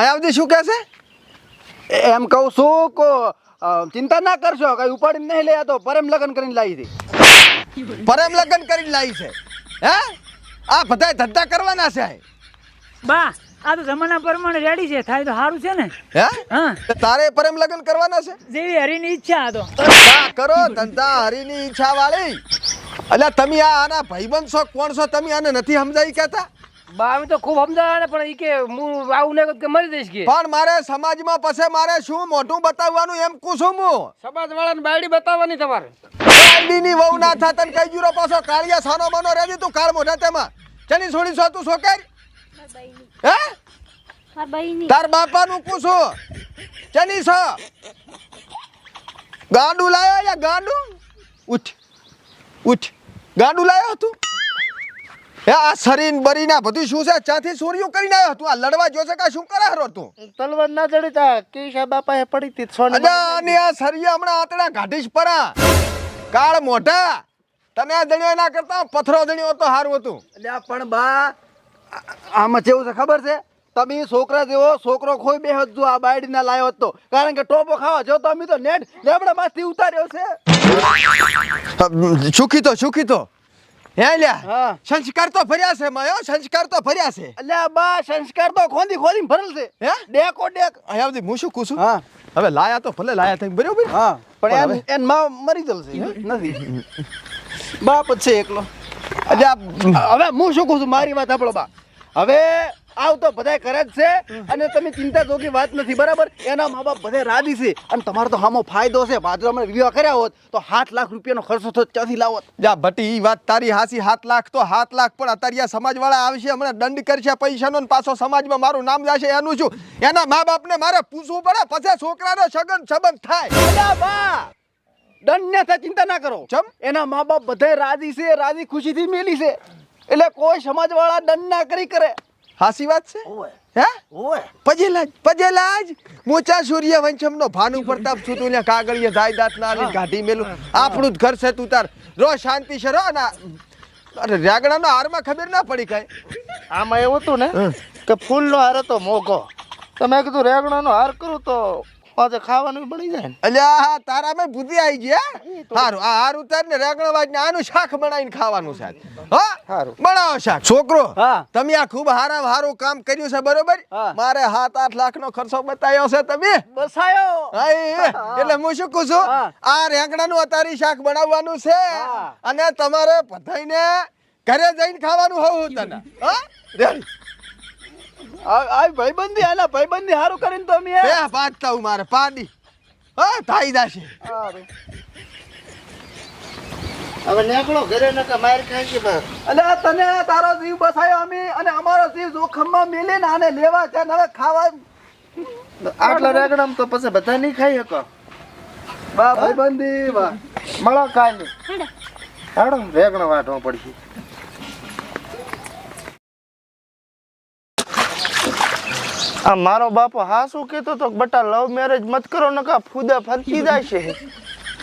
માયાવતી શું કહે છે? એ- એમ કહું છું કો ચિંતા ના કરશો કઈ ઉપાડીને નહીં લઈ તો પરમ લગ્ન કરીને લાવી હતી. પરમ લગ્ન કરીને લાવી છે. હે? આ બધાય ધંધા કરવાના છે. બા આ તો જમાના પ્રમાણે રેડી છે. થાય તો સારું છે ને. હે? હા. તારે પરમ લગ્ન કરવાના છે? જેવી હરીની ઈચ્છા તો. હા કરો ધંધા હરીની ઈચ્છા વાળી એટલે તમે આ આના ભાઈબંધ છો કોણ છો તમે આને નથી સમજાવી કહેતા? બા તો ખૂબ સમજાવે પણ ઈ કે હું આવું કરું કે મરી જઈશ કે. પણ મારે સમાજમાં પછી મારે શું મોટું બતાવવાનું એમ પૂછું હું? સમાજ વાળાને બાયડી બતાવવાની તમારે. વહુ ના થા તને કઈ જુરો પાછો કાળિયા સાનો બનો રેજી તું કાળ મોઢા તેમાં. ચની છોડી છો તું છોકર? હે? તાર બાપાનું પૂછું ચની છો? ગાંડું લાયો યા ગાંડું? ઉઠ ઉઠ. ગાંડું લાયો તું. હે આ શરીર બરીના બધું શું છે? ચાથી સોરિયું કરીને આવ્યો તું. આ લડવા જોશે કા શું કરે હરો તું? તલવાર ના ચડી તા. કેશા બાપા એ પડી તી સોન અને આ સરિયા હમણાં આતડા કાઢીશ પરા. કાળ મોઢા. તને આ દણ્યો ના કરતા પથરો દણ્યો તો સારું હતું. એટલે પણ બા આમાં જેવું છે ખબર છે? તમે છોકરા જેવો છોકરો ખોઈ બે જો આ બાયડી ના લાયો હતો કારણ કે ટોપો ખાવા જો તમે તો નેટ લેબડા માંથી ઉતાર્યો છે. સુખી તો સુખી તો. હે લ્યા. સંસ્કાર તો ફર્યા છે મયો. સંસ્કાર તો ફર્યા છે. અલ્યા બા સંસ્કાર તો ખોદી ખોદી ભરેલ છે. હે? ડેકો ડેક. અહીંયા હું શું કુછું હા. હવે લાયા તો ભલે લાયા થઈ બરોબર હા પણ એન એનમાં મરી જલશે નથી. બાપ છે એકલો. એટલે હવે હું શું છું? મારી વાત સાંભળો બા. હવે આવ તો બધાય કરે જ છે અને તમે ચિંતા જોગી વાત નથી બરાબર? એના મા બાપ બધા રાજી છે. અને તમારો તો હામો ફાયદો છે. બાજુ અમે વિવાહ કર્યા હોત તો સાત લાખ રૂપિયાનો ખર્ચો તો ક્યાંથી લાવો જા ભટ્ટી એ વાત તારી હાસી સાત લાખ તો સાત લાખ પણ અત્યારે સમાજવાળા આવશે હમણાં દંડ કરશે પૈસાનો પાછો સમાજમાં મારું નામ જશે એનું શું? એના મા બાપને મારે પૂછવું પડે પછી છોકરાનો સગન સંબંધ થાય. દંડ દંડને થાય ચિંતા ના કરો. ચમ? એના મા બાપ બધે રાજી છે રાજી ખુશીથી મેલી છે. એટલે કોઈ સમાજવાળા દંડ ના કરી કરે. હાસી વાત છે? હે? પજેલાજ પજેલાજ મોચા સૂર્ય વંશમનો ભાનુ પ્રતાપ છું તું લ્યા કાગળિયા જાયદાત ના આલી કાઢી મેલું. આપણું જ ઘર છે તું તાર. રો શાંતિ છે રો ના અરે હારમાં ખબર ના પડી કઈ. આમાં એવું હતું ને કે ફૂલનો હાર હતો મોઘો. તો મેં કીધું રેગણાનો હાર કરું તો આજે ખાવાનું બની જાય અલ્યા તારા તારામાં બુદ્ધિ આવી ગયા હે? સારું આ હાર ઉતાર ને રેગણવાજ ને આનું શાક બનાવીને ખાવાનું છે. હા હારું. બનાવો શાક. છોકરો તમે આ ખૂબ હારા હારું કામ કર્યું છે બરોબર? મારે સાત આઠ લાખ નો ખર્ચો બતાવ્યો છે તમે? બસાયો. એટલે હું શું કહું છું? આ રેંગણાનું અતારી શાક બનાવવાનું છે. અને તમારે બધાઈને ઘરે જઈને ખાવાનું હોવું તને. હા? આ ભાઈબંધી આના ભાઈબંધી હારું કરીને તો અમે બે પાડતા હું મારે પાડી. હા થાઈ જાશે. હવે નીકળો ઘરે નકા માર ખાઈ કે બસ. એટલે તને તારો જીવ બસાયો અમે અને અમારો જીવ જોખમમાં મેલીને આને લેવા છે ને હવે ખાવા આટલા રેગણામ તો પછી બધા નહીં ખાઈ શકો. બા ભાઈબંધી વાહ મળો કાલે હેડો. રેગણો વાટો પડશે. આ મારો બાપો હા શું કહેતો તો બટા લવ મેરેજ મત કરો નકા ફૂદા ફરકી જાય છે.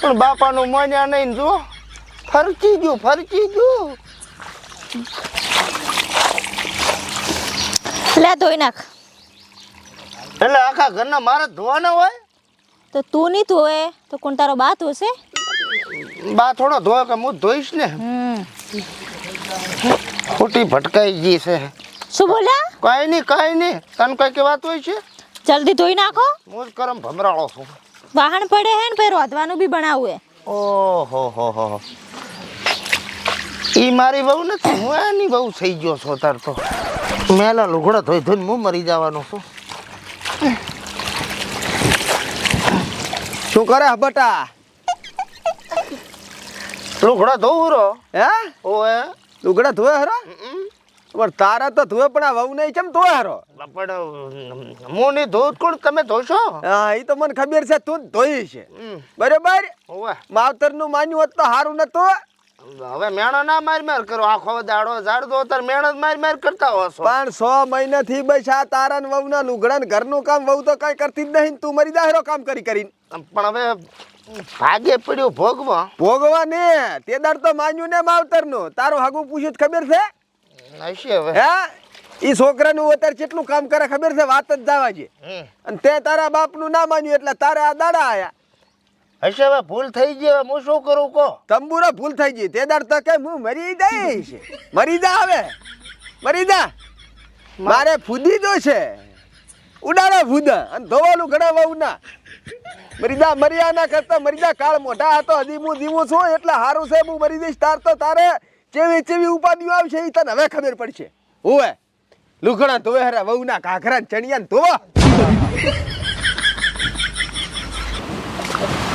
પણ બાપાનું માન્યા નહીં જો ફરકી ગયું ફરકી ગયું. લે ધોઈ નાખ. એટલે આખા ઘરના મારે ધોવાના હોય? તો તું નહીં ધોવે તો કોણ તારો બા ધોશે? બા થોડો ધોવે કે હું ધોઈશ ને? ખોટી ભટકાઈ ગઈ છે. શું બોલ્યા કઈ નહીં કઈ નહીં તને કઈ કહેવાત હોય છે? જલ્દી ધોઈ નાખો. હું જ કરમ ભમરાળો છું. વાહન પડે હે ને પછી રોધવાનું બી બનાવું હે. ઓહો હો હો હો. ઈ મારી બહુ નથી હું એની બહુ થઈ ગયો છો તાર તો. મેલા લુગડા ધોઈ ધોઈને હું મરી જવાનો છું. શું કરે બટા? લુગડા ધોવું રો હે? ઓએ લુગડા ધોવે હરો? પણ તારા તો ધોવે પણ આ વહુ નહીં કેમ ધોવે હારો? પણ હું નહીં ધોઉં કોણ તમે ધોશો? હા એ તો મને ખબર છે તું ધોઈ છે. બરોબર? માવતરનું માન્યું હોત તો સારું નતું. હવે મેણો ના માર માર કરો આખો દાડો ઝાડ દો તાર મેણો માર માર કરતા હો પણ સો મહિનાથી બસ આ તારા ને વહુ ના લુગડા ને ઘરનું કામ વહુ તો કઈ કરતી જ નહીં તું મરી દાહેરો કામ કરી કરીને. પણ હવે ભાગે પડ્યું ભોગવા. ભોગવા ને તે દાડ તો માન્યું ને માવતરનું તારું હાગું પૂછ્યું ખબર છે? હવે. હે? ઈ છોકરાનું અત્યારે કેટલું કામ કરે ખબર છે? વાત જ જવા છે અને તે તારા બાપનું ના માન્યું એટલે તારે આ દાડા આયા. હશે હવે ભૂલ થઈ ગઈ હવે. હું શું કરું કો તંબુરા ભૂલ થઈ ગઈ. તે દાડ તકે હું મરી જઈશ. મરી જા હવે. મરી જા. મારે ફૂદી દો છે. ઉડાડો ફૂદા. અને ધોવાનું ઘણા વહુ ના. મરી જા મર્યા ના કરતા મરી જા. કાળ મોટા હતો હજી હું જીવું છું. એટલે સારું છે હું મરી જઈશ. તાર તો તારે ચેવી ચેવી ઉપાધિઓ આવશે એ તને હવે ખબર પડશે. હોવે લુખણા ધોવે હરા વહુ ના કાંકરા ને ચણિયા ને ધોવા.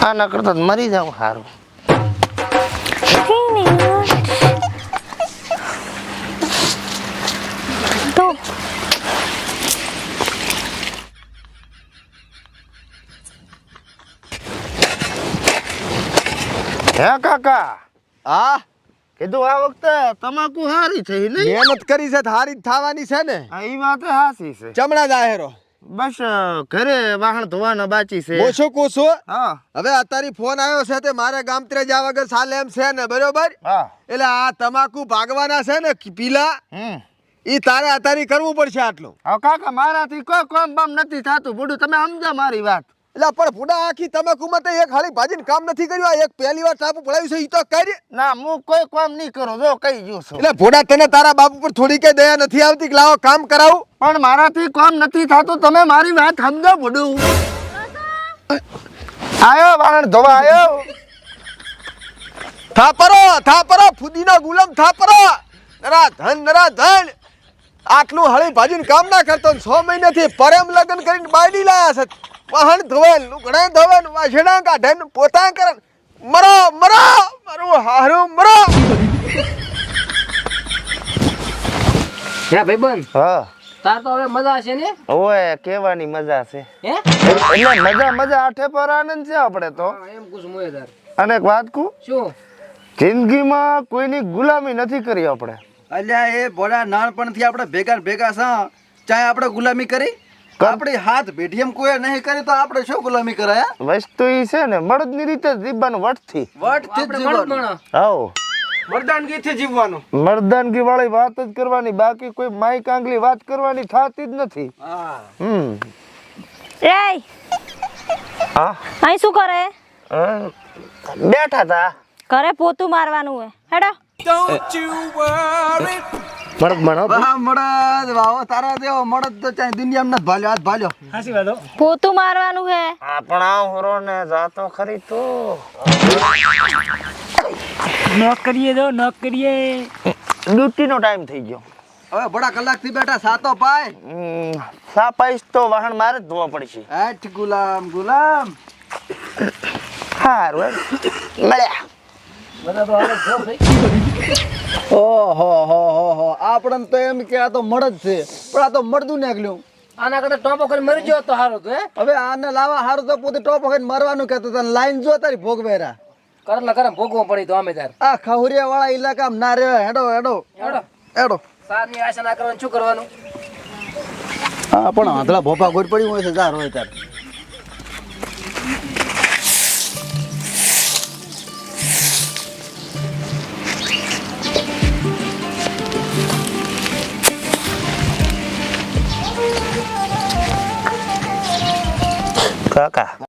આના કરતા મરી જાવ સારું હે કાકા? હા? કીધું આ વખતે તમાકુ હારી થઈ નહીં? મહેનત કરી છે હારી જ થવાની છે ને. હા એ વાત હાસી છે. ચમડા જાહેરો. બસ ઘરે વાહણ ધોવાના બાકી છે. ઓછો કોસો હા. હવે અત્યારે ફોન આવ્યો છે તે મારે ગામત્રે જવા વગર સાલે એમ છે ને બરોબર? હા. એટલે આ તમાકુ ભાગવાના છે ને પીલા. હમ. ઈ તારે અત્યારે કરવું પડશે આટલું. હવે કાકા મારાથી કોઈ કોમ બામ નથી થાતું. બુડું તમે સમજો મારી વાત. એટલે પણ ફૂડા આખી તમે કુમતે એક ખાલી ભાજીને કામ નથી કર્યું આ એક પહેલી વાર ટાપુ પડાવ્યું છે ઈ તો કરી ના હું કોઈ કામ નહીં કરું જો કઈ ગયો છું. એટલે ફોડા તને તારા બાપ ઉપર થોડી કઈ દયા નથી આવતી કે લાવો કામ કરાવું? પણ મારાથી કામ નથી થતું તમે મારી વાત સમજો બુડું આયો વાણ ધોવા આયો. થાપરો થાપરો ફુદીનો ગુલામ થાપરો. નરા ધન નરા ધન. આટલું હળી ભાજીને કામ ના કરતો છ મહિનાથી પરેમ લગ્ન કરીને બાયડી લાયા છે. વાહણ ધોવન લુગડા ધોવાય વાસણા કાઢે ને પોતા કરે મરો મરો મારું હારું મરો. હે ભાઈબંધ હા. તાર તો હવે મજા છે ને? ઓય કેવાની મજા છે. હે? એટલે મજા મજા આઠે પર આનંદ છે આપણે તો. એમ કુછ મોય તાર. અને એક વાત કહું શું? જિંદગીમાં કોઈની ગુલામી નથી કરી આપણે. અલ્યા એ ભોળા નાનપણથી આપણે ભેગા ભેગા સા ચાહે આપણે ગુલામી કરી? આપણી હાથ ભેટીએમ કોઈ નહીં કરી તો આપણે શું ગુલામી કરાયા વસ્તુ ઈ છે ને મળદની રીતે જીવવાનું વટથી. વટથી જ જીવવાનું. હાઉ. મરદાનગીથી જીવવાનું. મર્દાનગી વાળી વાત જ કરવાની બાકી કોઈ માઈક કાંગલી વાત કરવાની થતી જ નથી. હા. હમ. એય! હા? અહીં શું કરે? બેઠા તા. ઘરે પોતું મારવાનું હે હેડો. મળદ મળો મળદ વાહ તારા દેવો મળદ તો ચાહે દુનિયામાં નથી ભાલ્યો હાથ ભાલ્યો. હાસી વાતો પોતું મારવાનું હે આપણા હોરો ને જાતો ખરી તો. નોક કરીએ તો નોક કરીએ. ડ્યુટી નો ટાઈમ થઈ ગયો. હવે બડા કલાકથી બેઠા સાતો પાય. સા સાપાઈશ તો વાહન મારે જ ધોવા પડશે હેઠ ગુલામ ગુલામ. સારું મળ્યા. ઓહો હો હો હો. આપણને તો એમ કે આ તો જ છે પણ આ તો મળતું નીકળ્યું આના કરતા ટોપ કરી મરી ગયો તો હારો તો હવે આને લાવવા હારું તો પોતે ટોપ વખત મરવાનું કહેતો તને લાઈન જો તારી ભોગવેરા કરલા કરમ ભોગવો પડી તો અમે તાર. આ ખહુરિયા વાળા ઇલાકામાં ના રે હેડો હેડો. હેડો. હેડો. સારની આશા ના કરવાનું શું કરવાનું? હા પણ આંધળા ભોપા ગોર પડી હોય છે જાર હોય તાર. cara cả